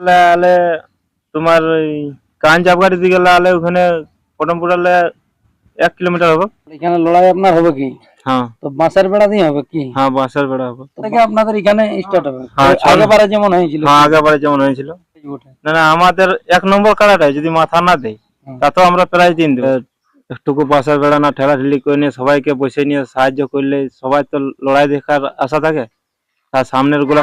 আলে তোমার ওই কান দিকে আলে ওখানে পটমপুরালে এক কিলোমিটার হবে। এখানে লড়াই আপনার হবে কি? হ্যাঁ। তো বাঁশের বেড়া দিয়ে হবে কি? হ্যাঁ বাঁশের বেড়া হবে। থেকে আপনাদের এখানে স্টার্ট হবে। হ্যাঁ। আগেবারে যেমন হয়েছিল। হ্যাঁ আগেবারে যেমন হয়েছিল। না না আমাদের এক নম্বর কাড়াটাই যদি মাথা না দেয় হুম। তাতেও আমরা প্রায় দিন দেবো। একটুকু বাঁশের বেড়া না ঠেলাঠেলি করে নিয়ে সবাইকে বসে নিয়ে সাহায্য করলে সবাই তো লড়াই দেখার আশা থাকে। তার সামনেরগুলা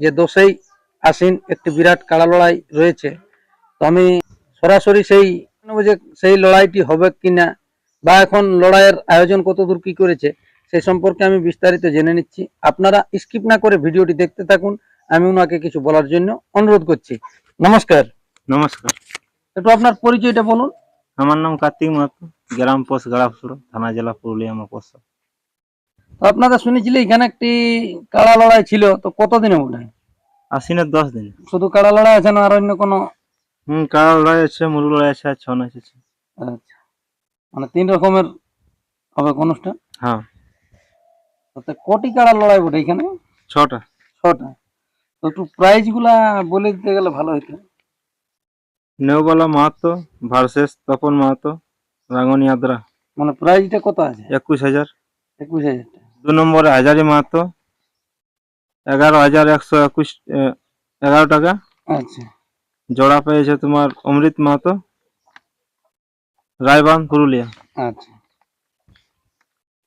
যে দোষেই আসিন একটি বিরাট কাড়া লড়াই রয়েছে। তো আমি সরাসরি সেই যে সেই লড়াইটি হবে কিনা বা এখন লড়াইয়ের আয়োজন কত দূর কি করেছে সেই সম্পর্কে আমি বিস্তারিত জেনে নিচ্ছি। আপনারা স্কিপ না করে ভিডিওটি দেখতে থাকুন। আমি ওনাকে কিছু বলার জন্য অনুরোধ করছি। নমস্কার। নমস্কার। একটু আপনার পরিচয়টা বলুন। আমার নাম কার্তিক মাহাতো গ্রাম পোস্ট গাড়াফুসুর থানা জেলা পুরুলিয়া আমার পোস্ট আপনাদের শুনেছিলি এখানে একটি কাড়া লড়াই ছিল তো কতদিনে ওঠে আশ্বিনের দশ দিন। শুধু কাড়া লড়াই আছে না আর অন্য কোনো? হুম কাড়া লড়াই আছে মুরু লড়াই আছে আর ছন আছে আচ্ছা। মানে তিন রকমের হবে অনুষ্ঠান? হ্যাঁ। তাতে কোটি কাড়া লড়াই ওঠে এখানে? ছটা। ছটা। তো একটু প্রাইজগুলা বলে দিতে গেলে ভালো হতো নেওবালা মাহাতো ভার্সেস তপন মাহাতো রাঙ্গনি আদ্রা। মানে প্রাইজটা কত আছে? একুশ হাজার। একুশ হাজার টাকা। দু নম্বরে হাজারি মাহাতো এগারো হাজার একশো একুশ এগারো টাকা। আচ্ছা। জোড়া পেয়েছে তোমার অমৃত মাহাতো রায়বান পুরুলিয়া। আচ্ছা।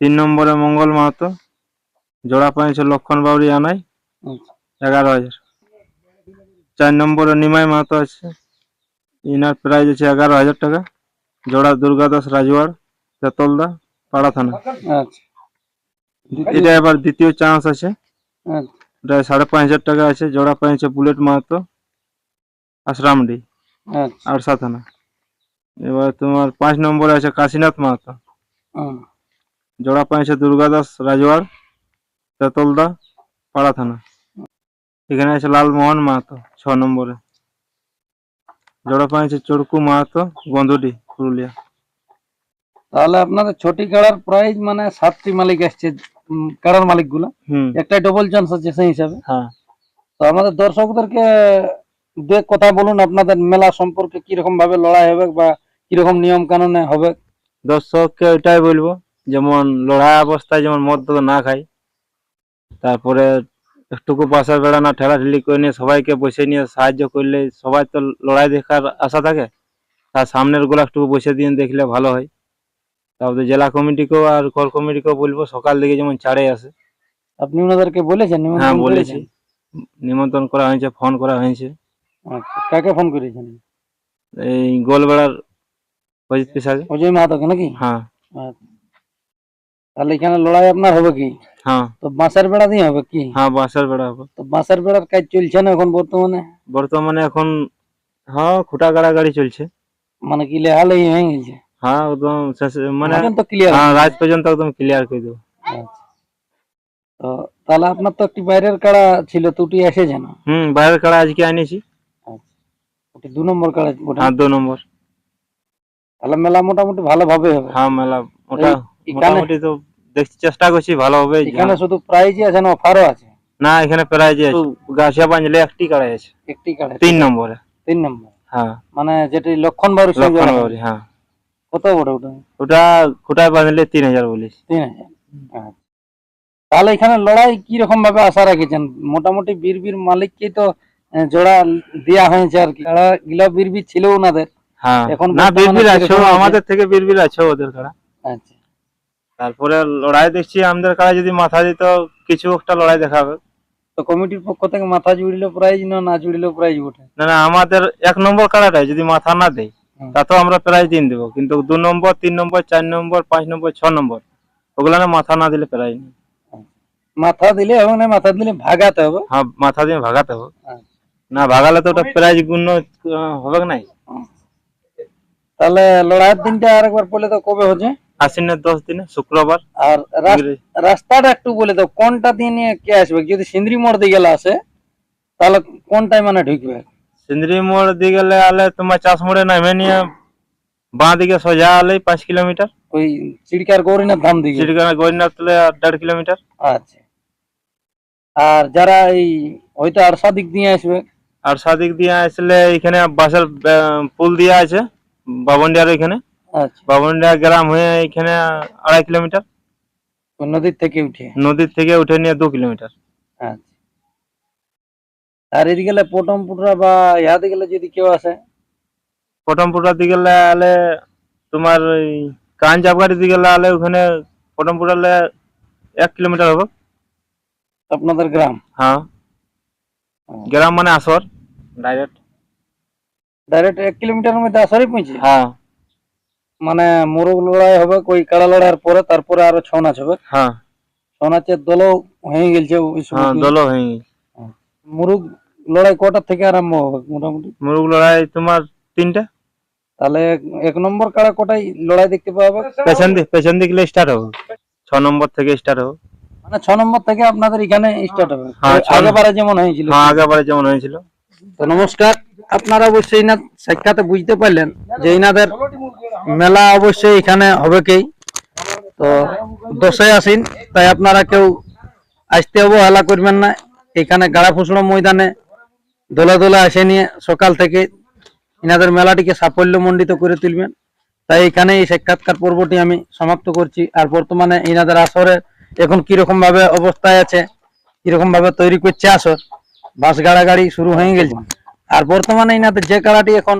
তিন নম্বরে মঙ্গল মাহাতো জোড়া পেয়েছে লক্ষণ বাউরি আনাই আচ্ছা। এগারো হাজার। চার নম্বরে নিমাই মাহাতো আছে ইনার প্রাইস আছে এগারো হাজার টাকা। জোড়া দুর্গাদাস রাজওয়াড় তেতলদা পাড়া থানা। আচ্ছা। এটা এবার দ্বিতীয় চান্স আছে। আচ্ছা এটা সাড়ে পাঁচ হাজার টাকা আছে জোড়া পেয়েছে বুলেট মাহাতো আশ্রামডি আরসা থানা এবার তোমার পাঁচ নম্বরে আছে কাশীনাথ মাহাতো। জোড়া পেয়েছে দুর্গাদাস রাজওয়াড় তেতলদা পাড়া থানা। এখানে আছে লালমোহন মাহাতো ছ নম্বরে। জোড়া পেয়েছে চড়কু মাহাতো গন্ধুডি পুরুলিয়া। তাহলে আপনাদের ছোটি কাড়ার প্রাইজ মানে সাতটি মালিক আসছে উম, কাড়ার মালিক একটা ডবল চান্স আছে সেই হিসাবে। হ্যাঁ। তো আমাদের দর্শকদেরকে দু কথা বলুন আপনাদের মেলা সম্পর্কে কীরকম ভাবে লড়াই হবে বা কীরকম নিয়ম কানুনে হবে? দর্শককে ওইটাই বলব যেমন লড়াই অবস্থায় যেমন মদ না খাই তারপরে একটুকু পাশার বেড়া না ঠেলাঠেলি করে নিয়ে সবাইকে বসে নিয়ে সাহায্য করলে সবাই তো লড়াই দেখার আশা থাকে তার সামনেরগুলো একটু বসে দিয়ে দেখলে ভালো হয়। তারপরে জেলা কমিটিকেও আর কল কমিটিকেও বলব সকাল দিকে যেমন ছাড়ে আসে আপনি ওনাদেরকে বলেছেন? নিমন্ত্রণ হ্যাঁ বলেছি। করেছেন? নিমন্ত্রণ করা হয়েছে ফোন করা হয়েছে। আচ্ছা কাকে ফোন করেছেন? এই গোলবেড়ার অজিত পিসাকে অজয় মাহাতোকে নাকি? হ্যাঁ। আচ্ছা। তাহলে এখানে লড়াই আপনার হবে কি? হ্যাঁ। তো বাঁশের বেড়া দিয়ে হবে কি? হ্যাঁ বাঁশের বেড়া হবে। তো বাঁশের বেড়ার কাজ চলছে না এখন বর্তমানে? বর্তমানে এখন হ্যাঁ খুঁটা গাড়া গাড়ি চলছে। মানে কি লেহালে হয়ে গেছে? হ্যাঁ একদম মানে তো ক্লিয়ার হ্যাঁ রাত পর্যন্ত একদম ক্লিয়ার করে দেবো। তো তাহলে আপনার তো একটি বাইরের কাড়া ছিল দুটি এসেছে না? হুম বাইরের কাড়া আজকে আনিছি আচ্ছা। ওটি দু নম্বর কাড়া হ্যাঁ দু নম্বর। তাহলে মেলা মোটামুটি ভালোভাবে হবে। হ্যাঁ মেলা ওটা মোটামুটি তো দেখছি চেষ্টা করছি ভালো হবে এখানে শুধু প্রাইজই আছে না অফারও আছে? না এখানে প্রায় যে গাছিয়া বাঁধলে একটি কাড়াই আছে। একটি কাড়া তিন নম্বরে। তিন নম্বর। হ্যাঁ। মানে যেটি লক্ষণ সঙ্গে লক্ষণ। বাউরি হ্যাঁ। কত বড় ওটা? ওটা খুঁটায় বাঁধলে তিন হাজার বলিস। তিন হাজার? আচ্ছা। তাহলে এখানে লড়াই কি রকম ভাবে আশা রেখেছেন? মোটামুটি বীর বীর মালিককেই তো জোড়া দেয়া হয়েছে আর কি। গিলা বীর বীর ছিল ওনাদের। হ্যাঁ। এখন না আছে আমাদের থেকে বীরবির আছে ওদের কাড়া আচ্ছা। তারপরে লড়াই দেখছি আমাদের কাড়া যদি মাথা দিত কিছু একটা লড়াই দেখাবে। তো কমিটির পক্ষ থেকে মাথা জুড়িলে প্রাইজ না না প্রাইজ ওঠে না না আমাদের এক নম্বর কাড়াটাই যদি মাথা না দেয়। তাতেও আমরা প্রাইজ দিন দেবো। কিন্তু দু নম্বর তিন নম্বর চার নম্বর পাঁচ নম্বর ছ নম্বর ওগুলো না মাথা না দিলে প্রাইজ নেই। মাথা দিলে হবে না মাথা দিলে ভাগাতে হবে? হ্যাঁ মাথা দিয়ে ভাগাতে হবে। আচ্ছা। না ভাগালে তো ওটা প্রাইজ গুণ হবে নাই? তাহলে লড়াইয়ের দিনটা আরেকবার বলে দাও কবে হচ্ছে? আশ্বিনের দশ দিনে শুক্রবার। আর রাস্তাটা একটু বলে দাও কোনটা দিয়ে নিয়ে কে আসবে? যদি সিন্দ্রি মোড় দিয়ে গেলে আসে তাহলে কোনটাই মানে ঢুকবে? সিন্দ্রি মোড় দিয়ে গেলে আলে তোমার চাষ মোড়ে নামে নিয়ে বাঁ দিকে সোজা আলে পাঁচ কিলোমিটার ওই চিড়কার গৌরীনাথ ধাম দিকে চিড়িগানা গরিনাথ তুলে দেড় কিলোমিটার আচ্ছা আর যারা এই হয়তো আরসা দিক দিয়ে আসবে আর সাদিক দিয়ে আসলে এখানে বাসের পুল দিয়ে আছে বাবনডিয়ার এখানে বাবনডিয়া গ্রাম হয়ে এখানে আড়াই কিলোমিটার নদীর থেকে উঠে নদীর থেকে উঠে নিয়ে দু কিলোমিটার আচ্ছা আর এদিকে গেলে পটমপুরা বা ইহাতে গেলে যদি কেউ আসে? পটমপুরার দিকে গেলে আলে তোমার ওই কান দিকে আলে ওখানে পটমপুরালে এক কিলোমিটার হবে। আপনাদের গ্রাম? হ্যাঁ। গ্রাম মানে আসর। ডাইরেক্ট ডাইরেক্ট এক কিলোমিটারের মধ্যে আসারই পৌঁছে? হ্যাঁ। মানে মোরগ লড়াই হবে ওই কাড়া লড়াইয়ের পরে তারপরে আরও ছৌ নাচ হবে? হ্যাঁ। ছৌ নাচের দল হয়ে গেছে ওই সময়। হ্যাঁ দোলো হয়ে গেছে। মুরগ লড়াই কটার থেকে আরম্ভ হবে মোটামুটি? মুরগ লড়াই তোমার তিনটে। তাহলে এক- নম্বর কাড়া কোটাই লড়াই দেখতে পাবে পেছন দিক পেছন দিকে স্টার্ট হবে। ছ নম্বর থেকে স্টার্ট হবে। মানে ছ নম্বর থেকে আপনাদের এখানে স্টার্ট হবে। হ্যাঁ, আগেবারে যেমন হয়েছিল। হ্যাঁ আগেবারে যেমন হয়েছিল। তো নমস্কার আপনারা অবশ্যই না সাক্ষাতে বুঝতে পারলেন যে ইনাদের মেলা অবশ্যই এখানে হবে কি তো দশই আসিন তাই আপনারা কেউ আসতে অবহেলা করবেন না। এখানে গাড়া ফুসড়ো ময়দানে দোলা দোলা এসে নিয়ে সকাল থেকে। ইনাদের মেলাটিকে সাফল্য সাফল্যমণ্ডিত করে তুলবেন। তাই এখানে এই সাক্ষাৎকার পর্বটি আমি সমাপ্ত করছি। আর বর্তমানে ইনাদের আসরে এখন কীরকম ভাবে অবস্থায় আছে কীরকম ভাবে তৈরি করছে আসর, বাস গাড়াগাড়ি শুরু হয়ে গেছে। আর বর্তমানে ইনাদের যে কাড়াটি এখন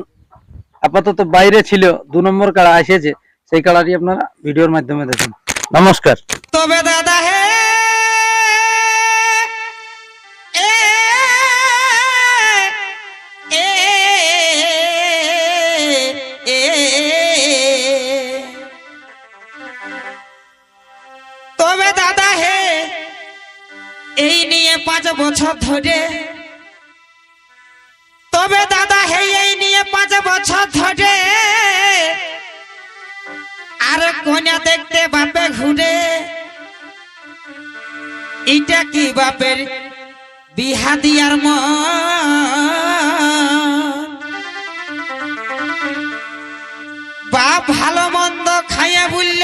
আপাতত বাইরে ছিল, দু নম্বর কাড়া এসেছে, সেই কাড়াটি আপনারা ভিডিওর মাধ্যমে দেখুন। নমস্কার। তবে দাদা বছর ধরে। তবে দাদা হে এই নিয়ে পাঁচ বছর ধরে। আর কন্যা দেখতে বাপে ঘুরে। এটা কি বাপের বিহা দিয়ার বাপ ভালো মন্দ খাইয়া বলল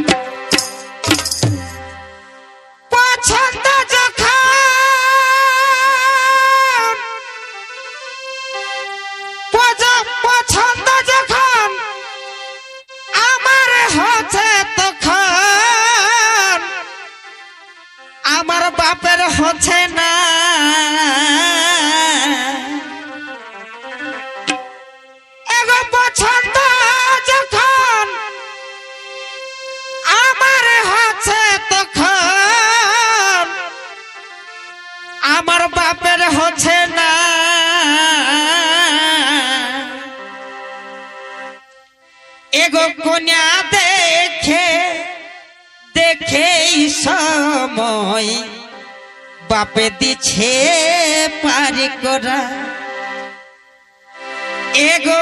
হচ্ছে না। পছন্দ যখন আমার হচ্ছে তখন, আমার বাপের হচ্ছে না। এগো কন্যা দেখে দেখে সময় বাপে দিছে পারি করা। এগো